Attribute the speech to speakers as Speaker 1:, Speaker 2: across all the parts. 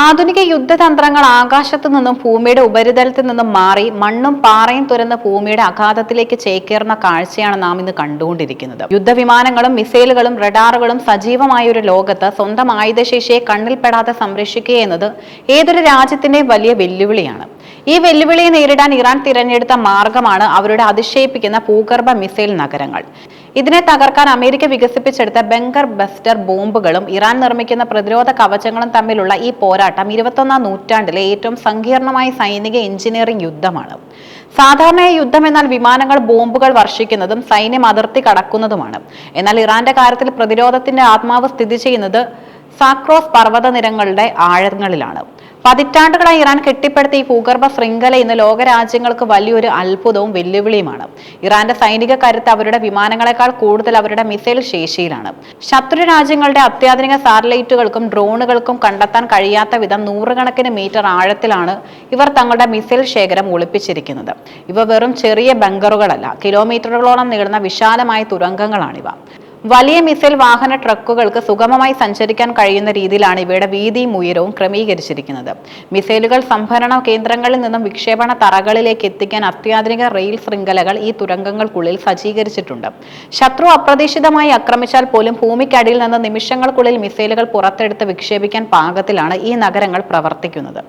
Speaker 1: ആധുനിക യുദ്ധതന്ത്രങ്ങൾ ആകാശത്തു നിന്നും ഭൂമിയുടെ ഉപരിതലത്തിൽ നിന്നും മാറി മണ്ണും പാറയും തുരന്ന് ഭൂമിയുടെ അഗാധത്തിലേക്ക് ചേക്കേറുന്ന കാഴ്ചയാണ് നാം ഇന്ന് കണ്ടുകൊണ്ടിരിക്കുന്നത്. യുദ്ധവിമാനങ്ങളും മിസൈലുകളും റഡാറുകളും സജീവമായ ഒരു ലോകത്ത് സ്വന്തം ആയുധശേഷിയെ കണ്ണിൽപ്പെടാതെ സംരക്ഷിക്കുക എന്നത് ഏതൊരു രാജ്യത്തിന്റെയും വലിയ വെല്ലുവിളിയാണ്. ഈ വെല്ലുവിളിയെ നേരിടാൻ ഇറാൻ തിരഞ്ഞെടുത്ത മാർഗമാണ് അവരുടെ അതിശയിപ്പിക്കുന്ന ഭൂഗർഭ മിസൈൽ നഗരങ്ങൾ. ഇതിനെ തകർക്കാൻ അമേരിക്ക വികസിപ്പിച്ചെടുത്ത ബംഗർ ബസ്റ്റർ ബോംബുകളും ഇറാൻ നിർമ്മിക്കുന്ന പ്രതിരോധ കവചങ്ങളും തമ്മിലുള്ള ഈ പോരാട്ടം ഇരുപത്തൊന്നാം നൂറ്റാണ്ടിലെ ഏറ്റവും സങ്കീർണമായ സൈനിക എഞ്ചിനീയറിംഗ് യുദ്ധമാണ്. സാധാരണയായി യുദ്ധം എന്നാൽ വിമാനങ്ങൾ ബോംബുകൾ വർഷിക്കുന്നതും സൈന്യം അതിർത്തി കടക്കുന്നതുമാണ്. എന്നാൽ ഇറാന്റെ കാര്യത്തിൽ പ്രതിരോധത്തിന്റെ ആത്മാവ് സ്ഥിതി ചെയ്യുന്നത് സാക്രോസ് പർവതനിരങ്ങളുടെ ആഴങ്ങളിലാണ്. പതിറ്റാണ്ടുകളായി ഇറാൻ കെട്ടിപ്പടുത്ത ഈ ഭൂഗർഭ ശൃംഖല ഇന്ന് ലോകരാജ്യങ്ങൾക്ക് വലിയൊരു അത്ഭുതവും വെല്ലുവിളിയുമാണ്. ഇറാന്റെ സൈനിക കരുത്ത് അവരുടെ വിമാനങ്ങളെക്കാൾ കൂടുതൽ അവരുടെ മിസൈൽ ശേഷിയിലാണ്. ശത്രു രാജ്യങ്ങളുടെ അത്യാധുനിക സാറ്റലൈറ്റുകൾക്കും ഡ്രോണുകൾക്കും കണ്ടെത്താൻ കഴിയാത്ത വിധം നൂറുകണക്കിന് മീറ്റർ ആഴത്തിലാണ് ഇവർ തങ്ങളുടെ മിസൈൽ ശേഖരം ഒളിപ്പിച്ചിരിക്കുന്നത്. ഇവ വെറും ചെറിയ ബങ്കറുകളല്ല കിലോമീറ്ററുകളോളം നീളുന്ന വിശാലമായ തുരങ്കങ്ങളാണിവ. വലിയ മിസൈൽ വാഹന ട്രക്കുകൾക്ക് സുഗമമായി സഞ്ചരിക്കാൻ കഴിയുന്ന രീതിയിലാണ് ഇവയുടെ വീതിയും ഉയരവും ക്രമീകരിച്ചിരിക്കുന്നത്. മിസൈലുകൾ സംഭരണ കേന്ദ്രങ്ങളിൽ നിന്നും വിക്ഷേപണ തറകളിലേക്ക് എത്തിക്കാൻ അത്യാധുനിക റെയിൽ ശൃംഖലകൾ ഈ തുരങ്കങ്ങൾക്കുള്ളിൽ സജ്ജീകരിച്ചിട്ടുണ്ട്. ശത്രു അപ്രതീക്ഷിതമായി ആക്രമിച്ചാൽ പോലും ഭൂമിക്കടിയിൽ നിന്ന് നിമിഷങ്ങൾക്കുള്ളിൽ മിസൈലുകൾ പുറത്തെടുത്ത് വിക്ഷേപിക്കാൻ പാകത്തിലാണ് ഈ നഗരങ്ങൾ പ്രവർത്തിക്കുന്നത്.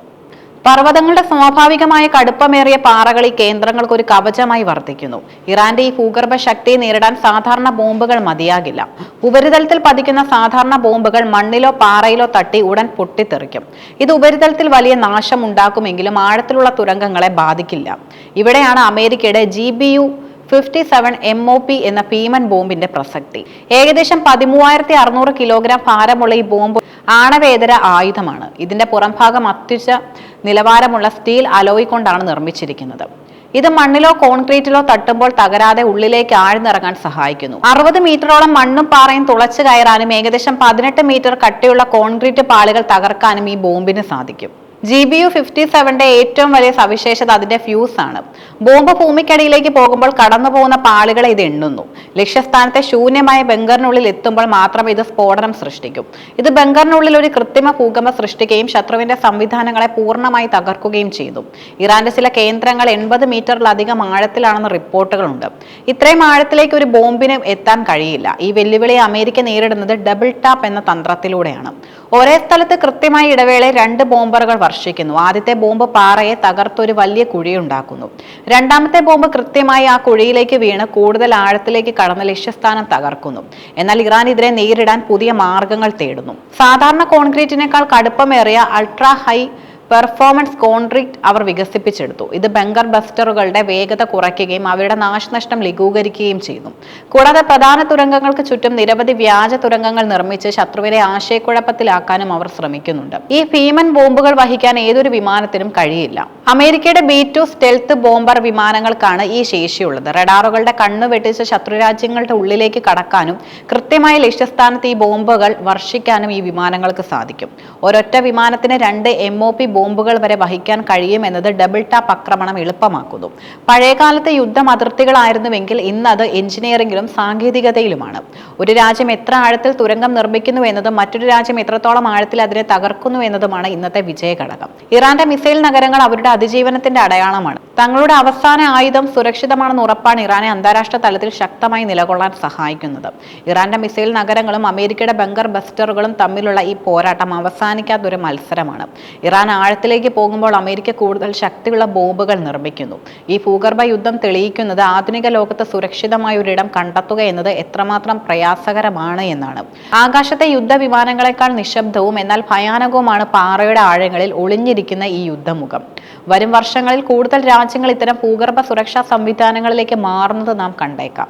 Speaker 1: പർവതങ്ങളുടെ സ്വാഭാവികമായ കടുപ്പമേറിയ പാറകൾ ഈ കേന്ദ്രങ്ങൾക്ക് ഒരു കവചമായി വർദ്ധിക്കുന്നു ഇറാന്റെ ഈ ഭൂഗർഭ ശക്തിയെ നേരിടാൻ സാധാരണ ബോംബുകൾ മതിയാകില്ല. ഉപരിതലത്തിൽ പതിക്കുന്ന സാധാരണ ബോംബുകൾ മണ്ണിലോ പാറയിലോ തട്ടി ഉടൻ പൊട്ടിത്തെറിക്കും. ഇത് ഉപരിതലത്തിൽ വലിയ നാശം ഉണ്ടാക്കുമെങ്കിലും ആഴത്തിലുള്ള തുരങ്കങ്ങളെ ബാധിക്കില്ല. ഇവിടെയാണ് അമേരിക്കയുടെ G B U fifty seven M O P എന്ന ഭീമൻ ബോംബിന്റെ പ്രസക്തി. ഏകദേശം പതിമൂവായിരത്തി അറുന്നൂറ് കിലോഗ്രാം ഭാരമുള്ള ഈ ബോംബ് ആണവേതര ആയുധമാണ്. ഇതിന്റെ പുറംഭാഗം അത്യുച്ച നിലവാരമുള്ള സ്റ്റീൽ അലോയ് കൊണ്ടാണ് നിർമ്മിച്ചിരിക്കുന്നത്. ഇത് മണ്ണിലോ കോൺക്രീറ്റിലോ തട്ടുമ്പോൾ തകരാതെ ഉള്ളിലേക്ക് ആഴ്ന്നിറങ്ങാൻ സഹായിക്കുന്നു. അറുപത് മീറ്ററോളം മണ്ണും പാറയും തുളച്ചു കയറാനും ഏകദേശം പതിനെട്ട് മീറ്റർ കട്ടിയുള്ള കോൺക്രീറ്റ് പാളികൾ തകർക്കാനും ഈ ബോംബിന് സാധിക്കും. ജി ബി യു ഫിഫ്റ്റി സെവന്റെ ഏറ്റവും വലിയ സവിശേഷത അതിന്റെ ഫ്യൂസ് ആണ്. ബോംബ് ഭൂമിക്കടിയിലേക്ക് പോകുമ്പോൾ കടന്നു പോകുന്ന പാളികളെ ഇത് എണ്ണുന്നു. ലക്ഷ്യസ്ഥാനത്തെ ശൂന്യമായ ബംഗറിനുള്ളിൽ എത്തുമ്പോൾ മാത്രം ഇത് സ്ഫോടനം സൃഷ്ടിക്കും. ഇത് ബംഗറിനുള്ളിൽ ഒരു കൃത്രിമ ഭൂകമ്പം സൃഷ്ടിക്കുകയും ശത്രുവിന്റെ സംവിധാനങ്ങളെ പൂർണമായി തകർക്കുകയും ചെയ്തു. ഇറാന്റെ ചില കേന്ദ്രങ്ങൾ എൺപത് മീറ്ററിലധികം ആഴത്തിലാണെന്ന് റിപ്പോർട്ടുകളുണ്ട്. ഇത്രയും ആഴത്തിലേക്ക് ഒരു ബോംബിന് എത്താൻ കഴിയില്ല. ഈ വെല്ലുവിളിയെ അമേരിക്ക നേരിടുന്നത് ഡബിൾ ടാപ്പ് എന്ന തന്ത്രത്തിലൂടെയാണ്. ഒരേ സ്ഥലത്ത് കൃത്യമായ ഇടവേളയിൽ രണ്ട് ബോംബറുകൾ വർഷിക്കുന്നു. ആദ്യത്തെ ബോംബ് പാറയെ തകർത്തൊരു വലിയ കുഴി ഉണ്ടാക്കുന്നു രണ്ടാമത്തെ ബോംബ് കൃത്യമായി ആ കുഴിയിലേക്ക് വീണ് കൂടുതൽ ആഴത്തിലേക്ക് കടന്ന് ലക്ഷ്യസ്ഥാനം തകർക്കുന്നു. എന്നാൽ ഇറാൻ ഇതിനെ നേരിടാൻ പുതിയ മാർഗങ്ങൾ തേടുന്നു. സാധാരണ കോൺക്രീറ്റിനേക്കാൾ കടുപ്പമേറിയ അൾട്രാ ഹൈ പെർഫോമൻസ് കോൺട്രിക്ട് അവർ വികസിപ്പിച്ചെടുത്തു. ഇത് ബങ്കർ ബസ്റ്ററുകളുടെ വേഗത കുറയ്ക്കുകയും അവയുടെ നാശനഷ്ടം ലഘൂകരിക്കുകയും ചെയ്യുന്നു. കൂടാതെ പ്രധാന തുരങ്കങ്ങൾക്ക് ചുറ്റും നിരവധി വ്യാജ തുരങ്കങ്ങൾ നിർമ്മിച്ച് ശത്രുവിനെ ആശയക്കുഴപ്പത്തിലാക്കാനും അവർ ശ്രമിക്കുന്നുണ്ട്. ഈ ഭീമൻ ബോംബുകൾ വഹിക്കാൻ ഏതൊരു വിമാനത്തിനും കഴിയില്ല. അമേരിക്കയുടെ ബി ടു സ്റ്റെൽത്ത് ബോംബർ വിമാനങ്ങൾക്കാണ് ഈ ശേഷിയുള്ളത്. റഡാറുകളുടെ കണ്ണു വെട്ടിച്ച് ശത്രുരാജ്യങ്ങളുടെ ഉള്ളിലേക്ക് കടക്കാനും കൃത്യമായ ലക്ഷ്യസ്ഥാനത്ത് ഈ ബോംബുകൾ വർഷിക്കാനും ഈ വിമാനങ്ങൾക്ക് സാധിക്കും. ഒരൊറ്റ വിമാനത്തിന് രണ്ട് എം ഒ പി ബോംബുകൾ വരെ വഹിക്കാൻ കഴിയുമെന്നത് ഡബിൾ ടാപ്പ് ആക്രമണം എളുപ്പമാക്കുന്നു. പഴയകാലത്തെ യുദ്ധം അതിർത്തികളായിരുന്നുവെങ്കിൽ ഇന്ന് അത് എഞ്ചിനീയറിംഗിലും സാങ്കേതികതയിലുമാണ്. ഒരു രാജ്യം എത്ര ആഴത്തിൽ തുരങ്കം നിർമ്മിക്കുന്നു എന്നതും മറ്റൊരു രാജ്യം എത്രത്തോളം ആഴത്തിൽ അതിനെ തകർക്കുന്നു എന്നതുമാണ് ഇന്നത്തെ വിജയഘടകം. ഇറാന്റെ മിസൈൽ നഗരങ്ങൾ അവരുടെ അതിജീവനത്തിന്റെ അടയാളമാണ്. തങ്ങളുടെ അവസാന ആയുധം സുരക്ഷിതമാണെന്ന് ഉറപ്പാണ് ഇറാനെ അന്താരാഷ്ട്ര തലത്തിൽ ശക്തമായി നിലകൊള്ളാൻ സഹായിക്കുന്നത്. ഇറാന്റെ മിസൈൽ നഗരങ്ങളും അമേരിക്കയുടെ ബങ്കർ ബസ്റ്ററുകളും തമ്മിലുള്ള ഈ പോരാട്ടം അവസാനിക്കാത്തൊരു മത്സരമാണ്. ഇറാൻ ആഴത്തിലേക്ക് പോകുമ്പോൾ അമേരിക്ക കൂടുതൽ ശക്തിയുള്ള ബോംബുകൾ നിർമ്മിക്കുന്നു. ഈ ഭൂഗർഭ യുദ്ധം തെളിയിക്കുന്നത് ആധുനിക ലോകത്ത് സുരക്ഷിതമായ ഒരിടം കണ്ടെത്തുക എന്നത് എത്രമാത്രം പ്രയാസകരമാണ് എന്നാണ്. ആകാശത്തെ യുദ്ധവിമാനങ്ങളെക്കാൾ നിശബ്ദവും എന്നാൽ ഭയാനകവുമാണ് പാറയുടെ ആഴങ്ങളിൽ ഒളിഞ്ഞിരിക്കുന്ന ഈ യുദ്ധമുഖം. വരും വർഷങ്ങളിൽ കൂടുതൽ രാജ്യങ്ങൾ ഇത്തരം ഭൂഗർഭ സുരക്ഷാ സംവിധാനങ്ങളിലേക്ക് മാറുന്നത് നാം കണ്ടേക്കാം.